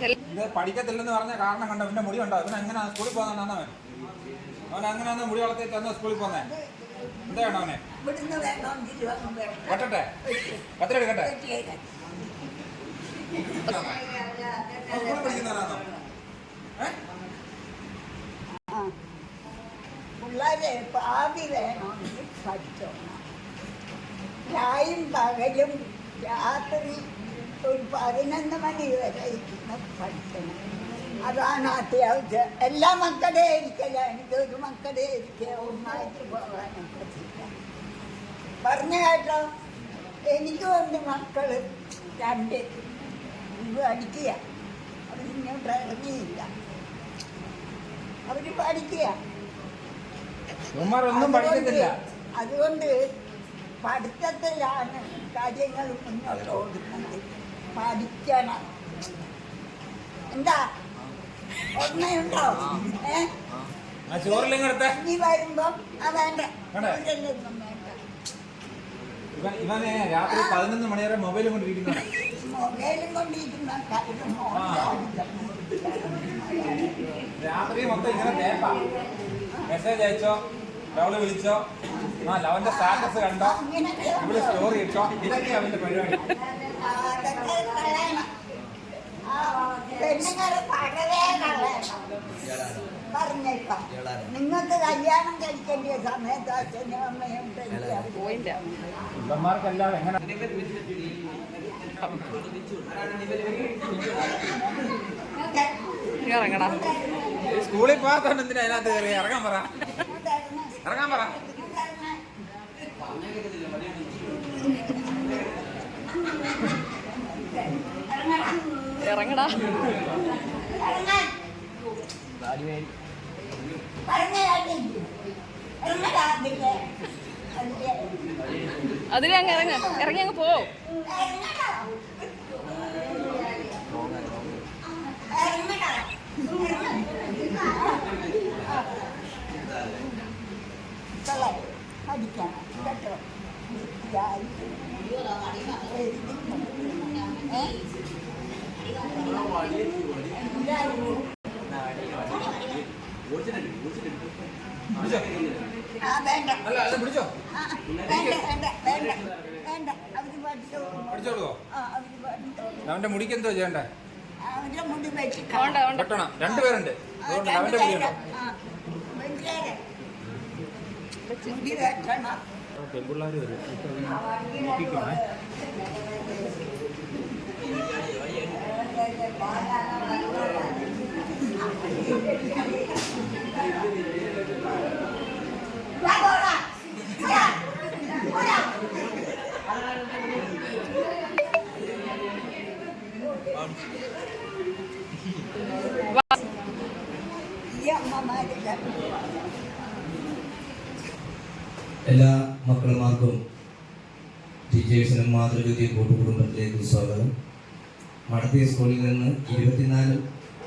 ഇത് പഠിക്കത്തില്ലെന്ന് പറഞ്ഞ കാരണം കണ്ടോ? പിന്നെ മുടി കണ്ടോ? അവനെ എങ്ങനെയാണ് സ്കൂളിൽ പോകുന്ന അവൻ. അവൻ അങ്ങനെയാണ് മുടി വളർത്തി തന്നെ സ്കൂളിൽ അവനെ? വേണമെങ്കിൽ വന്ന് വേണം. വെട്ടട്ടെ? കത്തിരി എടുക്കട്ടെ. സ്കൂളിൽ. പിള്ളേരെ ഭാവി വേണമെങ്കിൽ പഠിച്ചോണം രായും പകലും രാത്രി ഒരു പതിനൊന്ന് മണി വരെ പഠിക്കണം അതാണ് അത്യാവശ്യം എല്ലാ മക്കളെ ഇരിക്കലാണ് ഒരു മക്കളെ ഇരിക്കുക ഒന്നായിട്ട് പോകാനൊക്കെ ചെയ്യാം പറഞ്ഞു കേട്ടോ എനിക്ക് ഉണ്ട് മക്കൾ രണ്ട് പഠിക്കുക അവരിങ്ങോട്ട് ഇറങ്ങിയില്ല അവർ പഠിക്കുക പഠിക്കത്തില്ല. അതുകൊണ്ട് പഠിത്തത്തിലാണ് കാര്യങ്ങൾ മുന്നോട്ട് ഓടുന്നത് പഠിക്കണം എന്താ? ഓർമ്മയുണ്ടോ? ഏ? നീ വരുമ്പം? ചോറിലൊന്നും ഇവനെ രാത്രി പതിനൊന്ന് മണി വരെ മൊബൈലും കൊണ്ടിരിക്കുന്നു മൊബൈലും കൊണ്ടിരിക്കുന്ന രാത്രി മൊത്തം ഇങ്ങനെ തേപ്പാ. മെസ്സേജ് അയച്ചോ? ലവൾ വിളിച്ചോ? ആ ലവന്റെ സ്റ്റാറ്റസ് കണ്ടോ? ഇവിടെ സ്റ്റോറി ഇട്ടോ? ഇതൊക്കെ അവന്റെ പരിപാടി. പെണ്ണുങ്ങളെ പഴവേ കളയണം. പറഞ്ഞേക്കാം. നിങ്ങൾക്ക് കല്യാണം കഴിക്കേണ്ട സമയത്ത് അച്ഛനും അമ്മയും ഇറങ്ങടാ. സ്കൂളിൽ പോകാത്തോണ്ട് എന്തിനാ അതിനകത്ത് കയറി ഇറങ്ങാൻ പറ. ഇറങ്ങാൻ പറ. ഇറങ്ങടാ. അതിന് അങ്ങ് ഇറങ്ങ. ഇറങ്ങി അങ്ങ് പോ. പഠിക്കണം കേട്ടോ ഏ പിടിച്ചോ ആ വേണ്ട അല്ല അല്ല പിടിച്ചോ ആ, വേണ്ട വേണ്ട വേണ്ട വേണ്ട അവർ പഠിച്ചോ പിടിച്ചോളൂ ആ അവർ പഠിച്ചോ അവന്റെ മുടിക്ക് എന്തോ ചെയ്യണ്ടേ രണ്ടുപേരുണ്ട് അവന്റെ മുടി ഉണ്ടോ മുടി വെട്ടണം പെൺപിള്ളേർ വരും വാ, പോടാ. പോടാ. പോടാ. ഈ അമ്മമാരുടെ എല്ലാ മക്കളുമാർക്കും ടീച്ചേഴ്സിനും മാതൃജ്യോതി കൂട്ടുകുടുംബത്തിലേക്ക് സ്വാഗതം. മടത്തിയ സ്കൂളിൽ നിന്ന് ഇരുപത്തിനാലും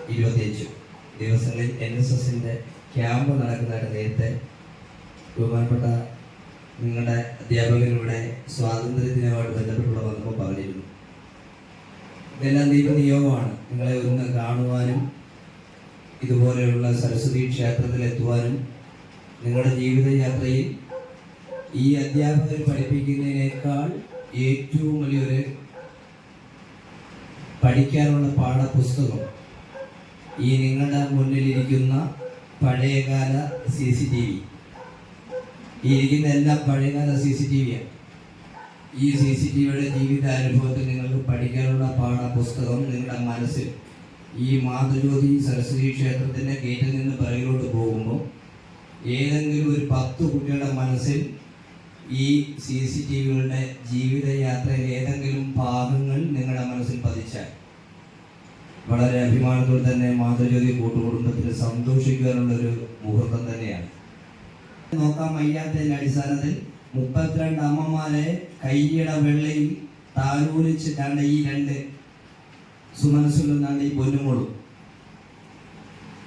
ഇരുപത്തിയഞ്ചും ദിവസങ്ങളിൽ എൻ എസ് എസിന്റെ ക്യാമ്പ് നടക്കുന്നതായിട്ട് നേരത്തെ ബഹുമാനപ്പെട്ട നിങ്ങളുടെ അധ്യാപകരുടെ സ്വാതന്ത്ര്യദിനവുമായിട്ട് ബന്ധപ്പെട്ടുള്ള വന്നപ്പോൾ പറഞ്ഞിരുന്നു. ഇതെല്ലാം ദൈവനിയോഗമാണ് നിങ്ങളെ ഒന്ന് കാണുവാനും ഇതുപോലെയുള്ള സരസ്വതി ക്ഷേത്രത്തിൽ എത്തുവാനും നിങ്ങളുടെ ജീവിതയാത്രയിൽ ഈ അധ്യാപകർ പഠിപ്പിക്കുന്നതിനേക്കാൾ ഏറ്റവും വലിയൊരു പഠിക്കാനുള്ള പാഠപുസ്തകം. ഈ നിങ്ങളുടെ മുന്നിലിരിക്കുന്ന പഴയകാല സി സി ടി വി. ഇരിക്കുന്ന എല്ലാം പഴയകാല സി സി ടി വിയാണ് ഈ സി സി ടി വിയുടെ ജീവിതാനുഭവത്തിൽ നിങ്ങൾക്ക് പഠിക്കാനുള്ള പാഠപുസ്തകം നിങ്ങളുടെ മനസ്സിൽ ഈ മാതൃജ്യോതി സരസ്വതി ക്ഷേത്രത്തിന്റെ ഗേറ്റിൽ നിന്ന് പിറകിലോട്ട് പോകുമ്പോൾ ഏതെങ്കിലും ഒരു പത്ത് കുട്ടികളുടെ മനസ്സിൽ ഈ സി സി ടി വികളുടെ ജീവിതയാത്രയിൽ ഏതെങ്കിലും ഭാഗങ്ങൾ നിങ്ങളുടെ മനസ്സിൽ പതിച്ചാൽ വളരെ അഭിമാനത്തോടെ തന്നെ മാതൃജ്യോതി കൂട്ടുകുടുംബത്തിൽ സന്തോഷിക്കാനുള്ള ഒരു മുഹൂർത്തം തന്നെയാണ്. നോക്കാൻ വയ്യാത്തതിന്റെ അടിസ്ഥാനത്തിൽ മുപ്പത്തിരണ്ട് അമ്മമാരെ കയ്യട വെള്ളയിൽ താലൂലിച്ചിട്ടാണ് ഈ രണ്ട് സുമനസ്സുകളെന്നാണ് ഈ പൊന്നുമോളും.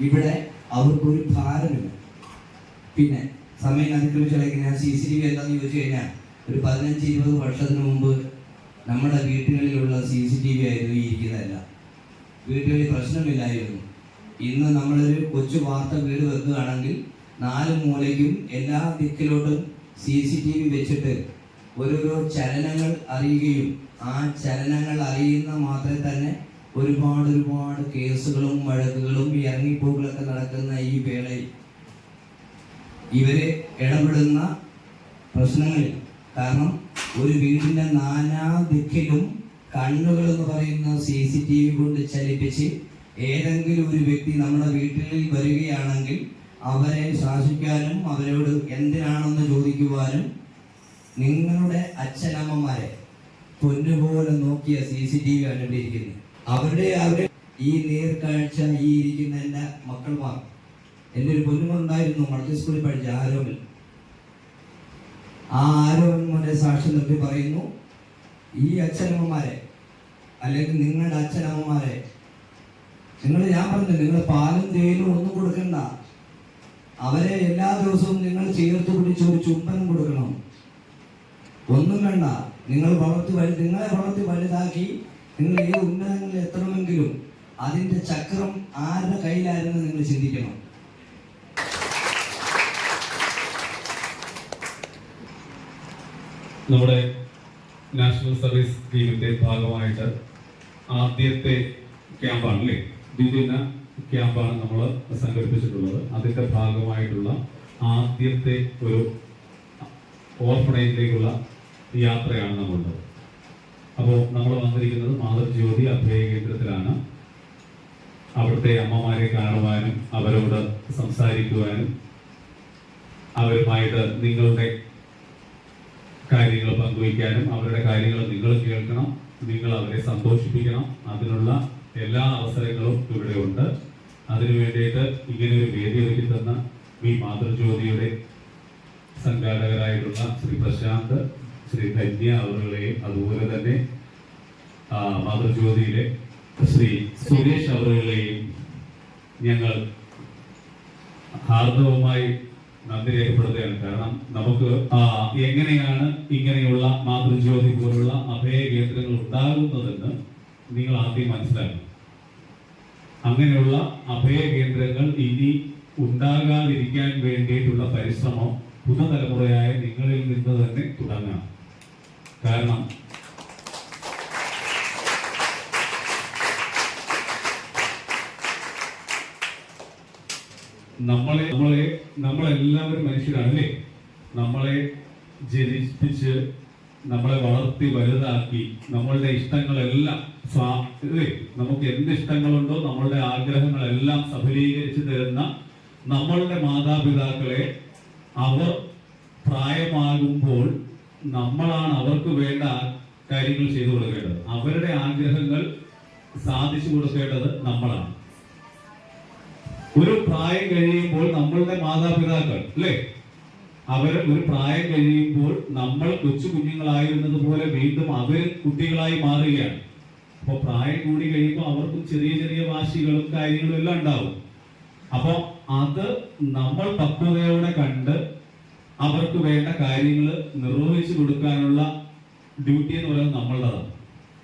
ഇവിടെ അവർക്കൊരു ഭാരമില്ല. പിന്നെ സമയം അതിക്രമിച്ച് ഞാൻ സി സി ടി വി എന്താണെന്ന് ചോദിച്ചു കഴിഞ്ഞാൽ ഒരു പതിനഞ്ച് ഇരുപത് വർഷത്തിന് മുമ്പ് നമ്മുടെ വീട്ടുകളിലുള്ള സി സി ടി വി ആയിരുന്നു ഈ ഇരിക്കുന്നതല്ല. വീട്ടിൽ പ്രശ്നമില്ലായിരുന്നു. ഇന്ന് നമ്മളൊരു കൊച്ചു വാർത്ത വീട് വെക്കുകയാണെങ്കിൽ നാല് മൂലയ്ക്കും എല്ലാ ദിക്കിലോട്ടും സി സി ടി വി വെച്ചിട്ട് ഓരോരോ ചലനങ്ങൾ അറിയുകയും ആ ചലനങ്ങൾ അറിയുന്ന മാത്രമേ തന്നെ ഒരുപാട് ഒരുപാട് കേസുകളും വഴക്കുകളും ഇറങ്ങിപ്പോകളൊക്കെ നടക്കുന്ന ഈ വേളയിൽ ഇവരെ ഇടപെടുന്ന പ്രശ്നങ്ങളിൽ കാരണം ഒരു വീടിന്റെ നാനാ ദിക്കിലും കണ്ണുകൾ എന്ന് പറയുന്ന സി സി ടി വി കൊണ്ട് ചലിപ്പിച്ച് ഏതെങ്കിലും ഒരു വ്യക്തി നമ്മുടെ വീട്ടിൽ വരികയാണെങ്കിൽ അവരെ ശാസിക്കാനും അവരോട് എന്തിനാണെന്ന് ചോദിക്കുവാനും നിങ്ങളുടെ അച്ഛനമ്മമാരെ പൊന്നുപോലെ നോക്കിയ സി സി ടി വി ആണ് ഇരിക്കുന്നത് അവരുടെ അവരുടെ ഈ നേർക്കാഴ്ച ഈ ഇരിക്കുന്ന എന്റെ മക്കൾമാർ. എന്റെ ഒരു പൊന്നുമുണ്ടായിരുന്നു മൾട്ടി സ്കൂളിൽ പഠിച്ച ആരോമിൽ. ആ ആരോമൻ സാക്ഷി നിർത്തി പറയുന്നു ഈ അച്ഛനമ്മമാരെ അല്ലെങ്കിൽ നിങ്ങളുടെ അച്ഛനമ്മമാരെ. നിങ്ങൾ ഞാൻ പറഞ്ഞു നിങ്ങൾ പാലും തേയിലും ഒന്നും കൊടുക്കണ്ട. അവരെ എല്ലാ ദിവസവും നിങ്ങൾ ചേർത്ത് പിടിച്ച് ഒരു ചുംബനം കൊടുക്കണം. ഒന്നും വേണ്ട. നിങ്ങൾ വളർത്തി വലു നിങ്ങളെ വളർത്തി വലുതാക്കി നിങ്ങൾ ഏത് ഉന്നതങ്ങളിൽ എത്തണമെങ്കിലും അതിന്റെ ചക്രം ആരുടെ കയ്യിലായിരുന്നു നിങ്ങൾ ചിന്തിക്കണം. നമ്മുടെ നാഷണൽ സർവീസ് സ്കീമിന്റെ ഭാഗമായിട്ട് ആദ്യത്തെ ക്യാമ്പാണ് അല്ലേ ദ്വിദിന ക്യാമ്പാണ് നമ്മൾ സംഘടിപ്പിച്ചിട്ടുള്ളത്. അതിന്റെ ഭാഗമായിട്ടുള്ള ആദ്യത്തെ ഒരു ഓർഫണേജിലേക്കുള്ള യാത്രയാണ് നമ്മളുള്ളത് അപ്പോൾ നമ്മൾ വന്നിരിക്കുന്നത് മാതൃജ്യോതി അഭയ കേന്ദ്രത്തിലാണ്. അവിടുത്തെ അമ്മമാരെ കാണുവാനും അവരോട് സംസാരിക്കുവാനും അവരുമായിട്ട് നിങ്ങളുടെ കാര്യങ്ങൾ പങ്കുവയ്ക്കാനും അവരുടെ കാര്യങ്ങൾ നിങ്ങൾ കേൾക്കണം നിങ്ങൾ അവരെ സന്തോഷിപ്പിക്കണം. അതിനുള്ള എല്ലാ അവസരങ്ങളും ഇവിടെ ഉണ്ട്. അതിനു വേണ്ടിയിട്ട് ഇങ്ങനെ ഒരു വേദി ഒരുക്കി തന്ന ഈ മാതൃജ്യോതിയുടെ സംഘാടകരായിട്ടുള്ള ശ്രീ പ്രശാന്ത് ശ്രീ ധന്യ അവരുടെയും അതുപോലെ തന്നെ മാതൃജ്യോതിയിലെ ശ്രീ സുരേഷ് അവരുടെയും ഞങ്ങൾ ഹാർദവമായി നന്ദി രേഖപ്പെടുത്തുകയാണ് കാരണം നമുക്ക് എങ്ങനെയാണ് ഇങ്ങനെയുള്ള മാതൃജ്യോതി പോലുള്ള അഭയ കേന്ദ്രങ്ങൾ ഉണ്ടാകുന്നതെന്ന് നിങ്ങൾ ആദ്യം മനസ്സിലാക്കണം. അങ്ങനെയുള്ള അഭയ കേന്ദ്രങ്ങൾ ഇനി ഉണ്ടാകാതിരിക്കാൻ വേണ്ടിയിട്ടുള്ള പരിശ്രമം പുതുതലമുറയായ നിങ്ങളിൽ നിന്ന് തന്നെ തുടങ്ങാം കാരണം നമ്മളെ നമ്മളെ നമ്മളെല്ലാവരും മനുഷ്യരാണല്ലേ നമ്മളെ ജനിപ്പിച്ച് നമ്മളെ വളർത്തി വലുതാക്കി നമ്മളുടെ ഇഷ്ടങ്ങളെല്ലാം നമുക്ക് എന്ത് ഇഷ്ടങ്ങളുണ്ടോ നമ്മളുടെ ആഗ്രഹങ്ങളെല്ലാം സഫലീകരിച്ചു തരുന്ന നമ്മളുടെ മാതാപിതാക്കളെ അവർ പ്രായമാകുമ്പോൾ നമ്മളാണ് അവർക്ക് വേണ്ട കാര്യങ്ങൾ ചെയ്തു കൊടുക്കേണ്ടത്. അവരുടെ ആഗ്രഹങ്ങൾ സാധിച്ചു കൊടുക്കേണ്ടത് നമ്മളാണ്. ഒരു പ്രായം കഴിയുമ്പോൾ നമ്മളുടെ മാതാപിതാക്കൾ അല്ലേ? അവർ ഒരു പ്രായം കഴിയുമ്പോൾ നമ്മൾ കൊച്ചു കുഞ്ഞുങ്ങളായിരുന്നത് പോലെ വീണ്ടും അവർ കുട്ടികളായി മാറുകയാണ്. അപ്പോൾ പ്രായം കൂടി കഴിയുമ്പോൾ അവർക്കും ചെറിയ ചെറിയ വാശികളും കാര്യങ്ങളും എല്ലാം ഉണ്ടാവും. അപ്പോൾ അത് നമ്മൾ പക്വതയോടെ കണ്ട് അവർക്ക് വേണ്ട കാര്യങ്ങൾ നിർവഹിച്ചു കൊടുക്കാനുള്ള ഡ്യൂട്ടി എന്ന് പറയുന്നത് നമ്മളുടേതാണ്.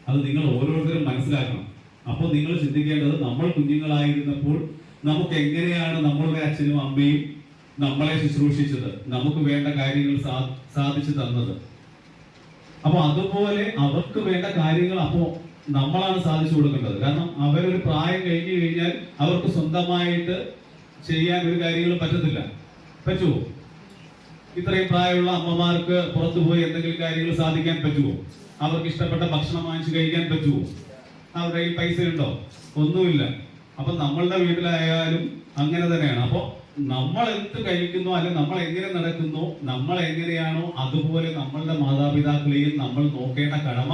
അത് നിങ്ങൾ ഓരോരുത്തരും മനസ്സിലാക്കണം. അപ്പോൾ നിങ്ങൾ ചിന്തിക്കേണ്ടത് നമ്മൾ കുഞ്ഞുങ്ങളായിരുന്നപ്പോൾ നമുക്ക് എങ്ങനെയാണ് നമ്മളുടെ അച്ഛനും അമ്മയും നമ്മളെ ശുശ്രൂഷിച്ചത്? നമുക്ക് വേണ്ട കാര്യങ്ങൾ സാധിച്ചു തന്നത്. അപ്പൊ അതുപോലെ അവർക്ക് വേണ്ട കാര്യങ്ങൾ അപ്പോ നമ്മളാണ് സാധിച്ചു കൊടുക്കേണ്ടത്. കാരണം അവരൊരു പ്രായം കഴിഞ്ഞു കഴിഞ്ഞാൽ അവർക്ക് സ്വന്തമായിട്ട് ചെയ്യാൻ ഒരു കാര്യങ്ങളും പറ്റത്തില്ല. പറ്റുമോ ഇത്രയും പ്രായമുള്ള അമ്മമാർക്ക് പുറത്തു പോയി എന്തെങ്കിലും കാര്യങ്ങൾ സാധിക്കാൻ പറ്റുമോ അവർക്ക് ഇഷ്ടപ്പെട്ട ഭക്ഷണം വാങ്ങിച്ചു കഴിക്കാൻ പറ്റുമോ അവരുടെ കയ്യിൽ പൈസ ഉണ്ടോ ഒന്നുമില്ല. അപ്പൊ നമ്മളുടെ വീട്ടിലായാലും അങ്ങനെ തന്നെയാണ്. അപ്പൊ നമ്മൾ എന്ത് കഴിക്കുന്നു അല്ലെങ്കിൽ നമ്മൾ എങ്ങനെ നടക്കുന്നു നമ്മൾ എങ്ങനെയാണോ അതുപോലെ നമ്മളുടെ മാതാപിതാക്കളെയും നമ്മൾ നോക്കേണ്ട കടമ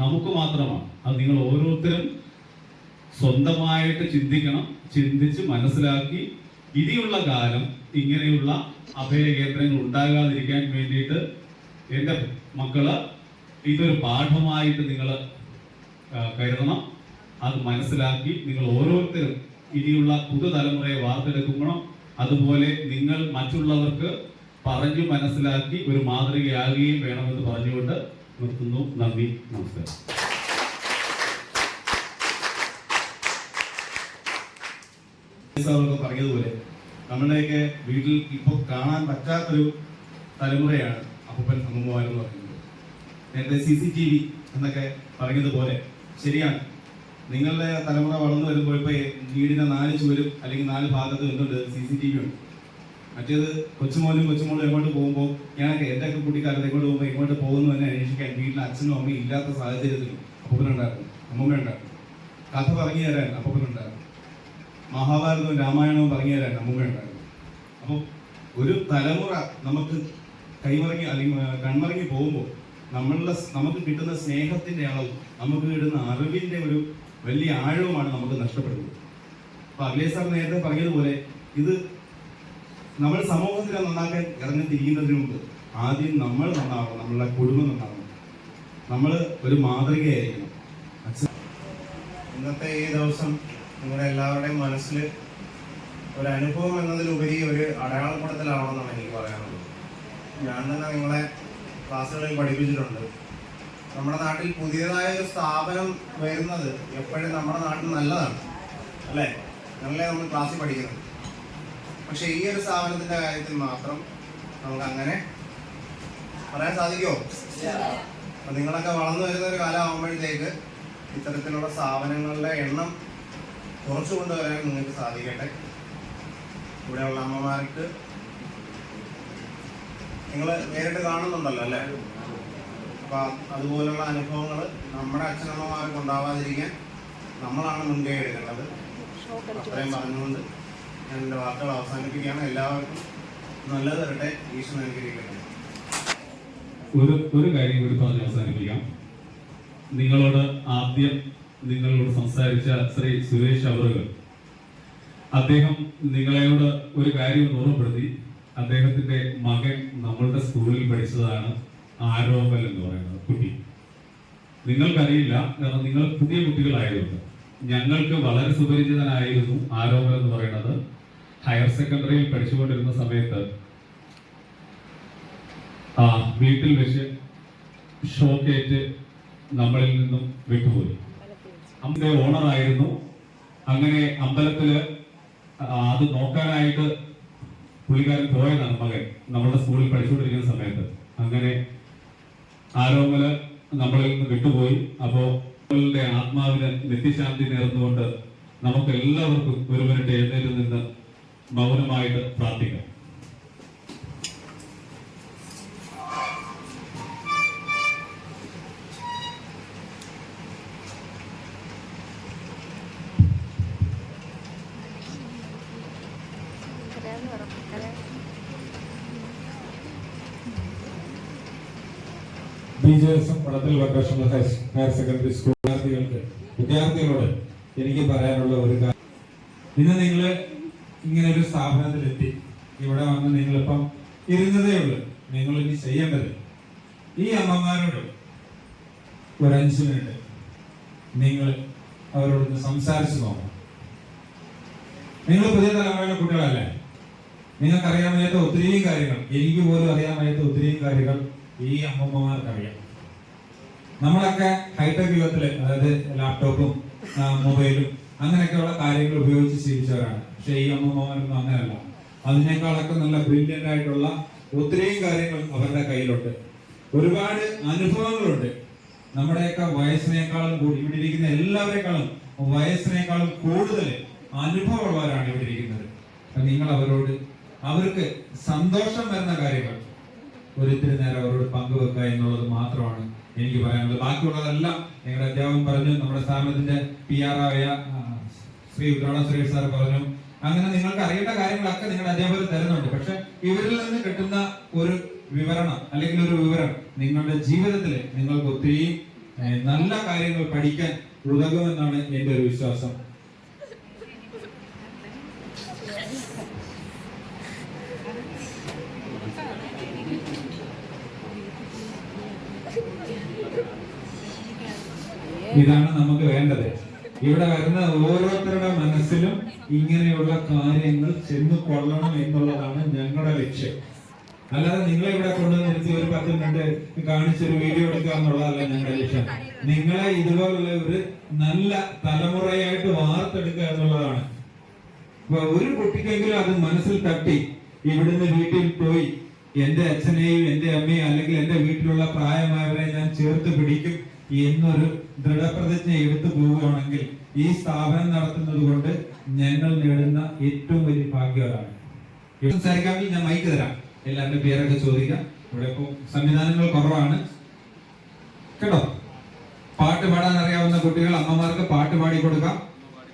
നമുക്ക് മാത്രമാണ്. അത് നിങ്ങൾ ഓരോരുത്തരും സ്വന്തമായിട്ട് ചിന്തിക്കണം ചിന്തിച്ച് മനസ്സിലാക്കി ഇനിയുള്ള കാലം ഇങ്ങനെയുള്ള അഭയ കേന്ദ്രങ്ങൾ ഉണ്ടാകാതിരിക്കാൻ വേണ്ടിയിട്ട് എന്റെ മക്കൾ ഇതൊരു പാഠമായിട്ട് നിങ്ങൾ കരുതണം. അത് മനസ്സിലാക്കി നിങ്ങൾ ഓരോരുത്തരും ഇനിയുള്ള പുതുതലമുറയെ വാർത്തെടുക്കണം അതുപോലെ നിങ്ങൾ മറ്റുള്ളവർക്ക് പറഞ്ഞു മനസ്സിലാക്കി ഒരു മാതൃകയാകുകയും വേണമെന്ന് പറഞ്ഞുകൊണ്ട് നിർത്തുന്നു. നന്ദി. നമസ്കാരം. പറഞ്ഞതുപോലെ നമ്മുടെയൊക്കെ വീട്ടിൽ ഇപ്പോൾ കാണാൻ പറ്റാത്തൊരു തലമുറയാണ് അപ്പൂപ്പൻ അമ്മമാരെന്ന് പറയുന്നത്. നേരത്തെ സി സി ടി വി എന്നൊക്കെ പറഞ്ഞതുപോലെ ശരിയാണ്. നിങ്ങളുടെ തലമുറ വളർന്നു വരുമ്പോൾ ഇപ്പോൾ വീടിന്റെ നാല് ചുവരും അല്ലെങ്കിൽ നാല് ഭാഗത്തും എന്തുണ്ട്? സി സി ടി വി ഉണ്ട്. മറ്റേത് കൊച്ചുമോനും കൊച്ചുമോളും എങ്ങോട്ട് പോകുമ്പോൾ ഞാനൊക്കെ എന്റെ ഒക്കെ കുട്ടിക്കാലത്ത് എങ്ങോട്ട് പോകുമ്പോൾ എങ്ങോട്ട് പോകുന്നു തന്നെ അന്വേഷിക്കാൻ വീട്ടിൽ അച്ഛനും അമ്മയും ഇല്ലാത്ത സാഹചര്യത്തിലും അപ്പൂപ്പനുണ്ടായിരുന്നു അമ്മൂമ്മയുണ്ടായിരുന്നു. കഥ പറഞ്ഞു തരാൻ അപ്പൂപ്പനുണ്ടായിരുന്നു. മഹാഭാരതവും രാമായണവും പറഞ്ഞു തരാൻ അമ്മൂമ്മയുണ്ടായിരുന്നു. അപ്പോൾ ഒരു തലമുറ നമുക്ക് കൈമറങ്ങി അല്ലെങ്കിൽ കൺമറങ്ങി പോകുമ്പോൾ നമ്മളുടെ നമുക്ക് കിട്ടുന്ന സ്നേഹത്തിന്റെ അളവ് നമുക്ക് കിട്ടുന്ന അറിവിന്റെ ഒരു വലിയ ആഴവുമാണ് നമുക്ക് നഷ്ടപ്പെടുന്നത്. അപ്പൊ അഖിലേഷ് സാർ നേരത്തെ പറഞ്ഞതുപോലെ ഇത് നമ്മൾ സമൂഹത്തിനെ നന്നാക്കാൻ ഇറങ്ങി തിരിക്കുന്നതിന് മുമ്പ് ആദ്യം നമ്മൾ നന്നാവണം നമ്മളുടെ കുടുംബം നന്നാവണം. നമ്മൾ ഒരു മാതൃകയായിരിക്കണം. ഇന്നത്തെ ഈ ദിവസം നിങ്ങളുടെ എല്ലാവരുടെയും മനസ്സിൽ ഒരു അനുഭവം എന്നതിലുപരി ഒരു അടയാളപ്പെടുത്തലാവണമെന്നാണ് എനിക്ക് പറയാനുള്ളത്. ഞാൻ തന്നെ നിങ്ങളെ ക്ലാസ്സുകളിൽ പഠിപ്പിച്ചിട്ടുണ്ട്. നമ്മുടെ നാട്ടിൽ പുതിയതായ ഒരു സ്ഥാപനം വരുന്നത് എപ്പോഴും നമ്മുടെ നാട്ടിൽ നല്ലതാണ് അല്ലേ? നല്ല നമ്മൾ ക്ലാസ്സിൽ പഠിക്കുന്നത് പക്ഷെ ഈ ഒരു സ്ഥാപനത്തിന്റെ കാര്യത്തിൽ മാത്രം നമുക്ക് അങ്ങനെ പറയാൻ സാധിക്കുമോ? അപ്പൊ നിങ്ങളൊക്കെ വളർന്നു വരുന്ന ഒരു കാലമാകുമ്പോഴത്തേക്ക് ഇത്തരത്തിലുള്ള സ്ഥാപനങ്ങളുടെ എണ്ണം കുറച്ചു കൊണ്ടുവരാൻ നിങ്ങൾക്ക് സാധിക്കട്ടെ. ഇവിടെയുള്ള അമ്മമാർക്ക് നിങ്ങൾ നേരിട്ട് കാണുന്നുണ്ടല്ലോ അല്ലേ? അപ്പൊ അതുപോലുള്ള അനുഭവങ്ങൾ നമ്മുടെ അച്ഛനമ്മമാർക്ക് ഉണ്ടാവാതിരിക്കാൻ നമ്മളാണ് മുൻകൈ എടുക്കേണ്ടത്. അത്രയും പറഞ്ഞുകൊണ്ട് ഞാൻ എന്റെ വാർത്തകൾ അവസാനിപ്പിക്കുകയാണ്. എല്ലാവർക്കും നല്ലത് തരട്ടെ ഈശ്വരൻ അനുഗ്രഹിക്കട്ടെ. ഒരു ഒരു കാര്യം കൂടി പറഞ്ഞ് അവസാനിപ്പിക്കാം. നിങ്ങളോട് ആദ്യം നിങ്ങളോട് സംസാരിച്ച ശ്രീ സുരേഷ് അവറുകൾ. അദ്ദേഹം നിങ്ങളെയോട് ഒരു കാര്യം ഓർമ്മപ്പെടുത്തി. അദ്ദേഹത്തിന്റെ മകൻ നമ്മളുടെ സ്കൂളിൽ പഠിച്ചതാണ്. ആരോപൽ എന്ന് പറയുന്നത് കുട്ടി. നിങ്ങൾക്കറിയില്ല കാരണം നിങ്ങൾ പുതിയ കുട്ടികളായതുകൊണ്ട്. ഞങ്ങൾക്ക് വളരെ സുപരിചിതനായിരുന്നു ആരോപൽ എന്ന് പറയുന്നത്. ഹയർ സെക്കൻഡറിയിൽ പഠിച്ചുകൊണ്ടിരുന്ന സമയത്ത് ആ വീട്ടിൽ വെച്ച് ഷോക്കേറ്റ് നമ്മളിൽ നിന്നും വിട്ടുപോയി. അമ്മയുടെ ഓണറായിരുന്നു അങ്ങനെ അമ്പലത്തിൽ അത് നോക്കാനായിട്ട് പുള്ളിക്കാരൻ പോയതാണ് മകൻ. നമ്മളുടെ സ്കൂളിൽ പഠിച്ചുകൊണ്ടിരിക്കുന്ന സമയത്ത്. അങ്ങനെ ആരോമൽ നമ്മളിൽ നിന്ന് വിട്ടുപോയി. അപ്പോ നമ്മളുടെ ആത്മാവിന് നിത്യശാന്തി നേർന്നുകൊണ്ട് നമുക്ക് എല്ലാവർക്കും ഒരു മിനിറ്റ് എഴുന്നേറ്റ് നിന്ന് മൗനമായിട്ട് പ്രാർത്ഥിക്കാം. M vocational higher secondary school വിദ്യാർത്ഥികൾക്ക് വിദ്യാർത്ഥികളോട് എനിക്ക് പറയാനുള്ള ഒരു കാര്യം ഇന്ന് നിങ്ങൾ ഇങ്ങനെ ഒരു സ്ഥാപനത്തിലെത്തി. ഇവിടെ വന്ന് നിങ്ങളിപ്പം ഇരുന്നതേ ഉള്ളൂ. നിങ്ങൾ ഇനി ചെയ്യേണ്ടത് ഈ അമ്മമാരോട് ഒരു അഞ്ച് മിനിറ്റ് നിങ്ങൾ അവരോട് സംസാരിച്ചു നോക്കണം. നിങ്ങൾ പുതിയ തലമുറയിലെ കുട്ടികളല്ലേ? നിങ്ങൾക്ക് അറിയാൻ വയ്യാത്ത ഒത്തിരിയും കാര്യങ്ങൾ. എനിക്ക് പോലും അറിയാൻ വയ്യാത്ത ഒത്തിരിയും കാര്യങ്ങൾ ഈ അമ്മമ്മമാർക്ക് അറിയാം നമ്മളൊക്കെ ഹൈടെക് യുഗത്തിൽ അതായത് ലാപ്ടോപ്പും മൊബൈലും അങ്ങനെയൊക്കെയുള്ള കാര്യങ്ങൾ ഉപയോഗിച്ച് ജീവിച്ചവരാണ്. പക്ഷെ ഈ അമ്മമാരൊന്നും അങ്ങനെയല്ല. അതിനേക്കാളൊക്കെ നല്ല ബ്രില്യന്റ് ആയിട്ടുള്ള ഒത്തിരിയും കാര്യങ്ങൾ അവരുടെ കയ്യിലുണ്ട്. ഒരുപാട് അനുഭവങ്ങളുണ്ട്. നമ്മുടെയൊക്കെ വയസ്സിനേക്കാളും കൂടി ഇവിടെ ഇരിക്കുന്ന എല്ലാവരെക്കാളും വയസ്സിനേക്കാളും കൂടുതൽ അനുഭവമുള്ളവരാണ് ഇവിടെ ഇരിക്കുന്നത്. നിങ്ങൾ അവരോട് അവർക്ക് സന്തോഷം വരുന്ന കാര്യങ്ങൾ. ഒരിത്തിരി നേരം അവരോട് പങ്കുവെക്കുക എന്നുള്ളത് മാത്രമാണ് എനിക്ക് പറയാനുള്ളത്. ബാക്കിയുള്ളതെല്ലാം ഞങ്ങളുടെ അധ്യാപകൻ പറഞ്ഞു നമ്മുടെ സ്ഥാപനത്തിന്റെ പി ആർ ആയ ശ്രീ ഉദ്രാണ സുരേഷ് സാർ പറഞ്ഞു. അങ്ങനെ നിങ്ങൾക്ക് അറിയേണ്ട കാര്യങ്ങളൊക്കെ നിങ്ങളുടെ അധ്യാപകർ തരുന്നുണ്ട്. പക്ഷെ ഇവരിൽ നിന്ന് കിട്ടുന്ന ഒരു വിവരണം അല്ലെങ്കിൽ ഒരു വിവരം നിങ്ങളുടെ ജീവിതത്തിൽ നിങ്ങൾക്ക് ഒത്തിരി നല്ല കാര്യങ്ങൾ പഠിക്കാൻ ഉതകുമെന്നാണ് എന്റെ ഒരു വിശ്വാസം. ഇതാണ് നമുക്ക് വേണ്ടത്. ഇവിടെ വരുന്ന ഓരോരുത്തരുടെ മനസ്സിലും ഇങ്ങനെയുള്ള കാര്യങ്ങൾ ചെന്ന് കൊള്ളണം എന്നുള്ളതാണ് ഞങ്ങളുടെ ലക്ഷ്യം. അല്ലാതെ നിങ്ങളെ ഇവിടെ കൊണ്ടുവന്നിരുത്തി ഒരു പത്ത് മിനിറ്റ് കാണിച്ചൊരു വീഡിയോ എടുക്കുക എന്നുള്ളതല്ല ഞങ്ങളുടെ ലക്ഷ്യം. നിങ്ങളെ ഇതുപോലുള്ള ഒരു നല്ല തലമുറയായിട്ട് വാർത്തെടുക്കുക എന്നുള്ളതാണ്. ഒരു കുട്ടിക്കെങ്കിലും അത് മനസ്സിൽ തട്ടി ഇവിടുന്ന് വീട്ടിൽ പോയി എന്റെ അച്ഛനെയും എന്റെ അമ്മയും അല്ലെങ്കിൽ എന്റെ വീട്ടിലുള്ള പ്രായമായവരെ ഞാൻ ചേർത്ത് പിടിക്കും. എന്നൊരു ദൃഢപ്രതിജ്ഞ എടുത്തു പോവുകയാണെങ്കിൽ ഈ സ്ഥാപനം നടത്തുന്നത് കൊണ്ട് ഞങ്ങൾ നേടുന്ന ഏറ്റവും വലിയ ഭാഗ്യമാണ്. സംസാരിക്കാമെങ്കിൽ ഞാൻ മൈക്ക് തരാം. എല്ലാവരുടെ പേരൊക്കെ ചോദിക്കാം. ഇവിടെ ഇപ്പോൾ സംവിധാനങ്ങൾ കുറവാണ്. കേട്ടോ? പാട്ട് പാടാൻ അറിയാവുന്ന കുട്ടികൾ അമ്മമാർക്ക് പാട്ട് പാടി കൊടുക്കാം.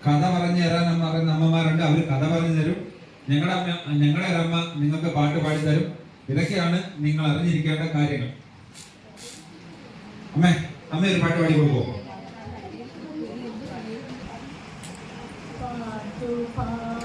കഥ പറഞ്ഞു തരാൻ അമ്മ അറിയുന്ന അമ്മമാരുണ്ട്. അവർ കഥ പറഞ്ഞു തരും. ഞങ്ങളുടെ അമ്മ ഞങ്ങളുടെ അമ്മ നിങ്ങൾക്ക് പാട്ട് പാടി തരും. ഇതൊക്കെയാണ് നിങ്ങൾ അറിഞ്ഞിരിക്കേണ്ട കാര്യങ്ങൾ. അമ്മേ അമ്മ ഒരു പാട്ട് പാടി കൊടുക്കുമോ പാട്ടുപാടി ഉറക്കാനാം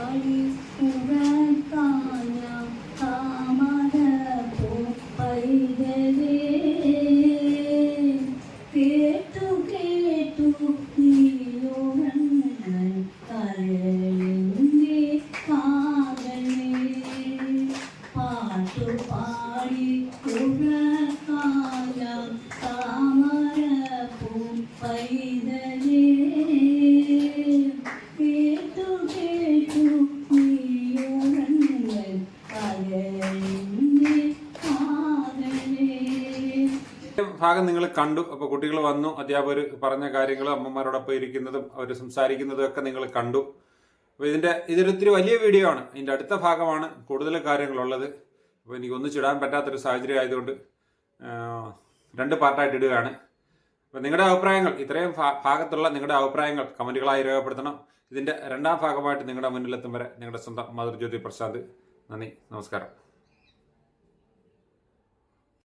ഭാഗം നിങ്ങൾ കണ്ടു അപ്പോൾ കുട്ടികൾ വന്നു അധ്യാപകർ പറഞ്ഞ കാര്യങ്ങൾ അമ്മമാരോടൊപ്പം ഇരിക്കുന്നതും അവർ സംസാരിക്കുന്നതും ഒക്കെ നിങ്ങൾ കണ്ടു. അപ്പോൾ ഇതിന്റെ ഇതൊരിത്തിരി വലിയ വീഡിയോ ആണ്. ഇതിന്റെ അടുത്ത ഭാഗമാണ് കൂടുതൽ കാര്യങ്ങളുള്ളത്. അപ്പോൾ എനിക്ക് ഒന്നിച്ചിടാൻ പറ്റാത്തൊരു സാഹചര്യം ആയതുകൊണ്ട് രണ്ട് പാർട്ടായിട്ട് ഇടുകയാണ്. അപ്പോൾ നിങ്ങളുടെ അഭിപ്രായങ്ങൾ ഇത്രയും ഭാഗത്തുള്ള നിങ്ങളുടെ അഭിപ്രായങ്ങൾ കമന്റുകളായി രേഖപ്പെടുത്തണം. ഇതിന്റെ രണ്ടാം ഭാഗമായിട്ട് നിങ്ങളുടെ മുന്നിലെത്തും വരെ നിങ്ങളുടെ സ്വന്തം മാതൃജ്യോതി ജ്യോതി പ്രസാദ് നന്ദി നമസ്കാരം.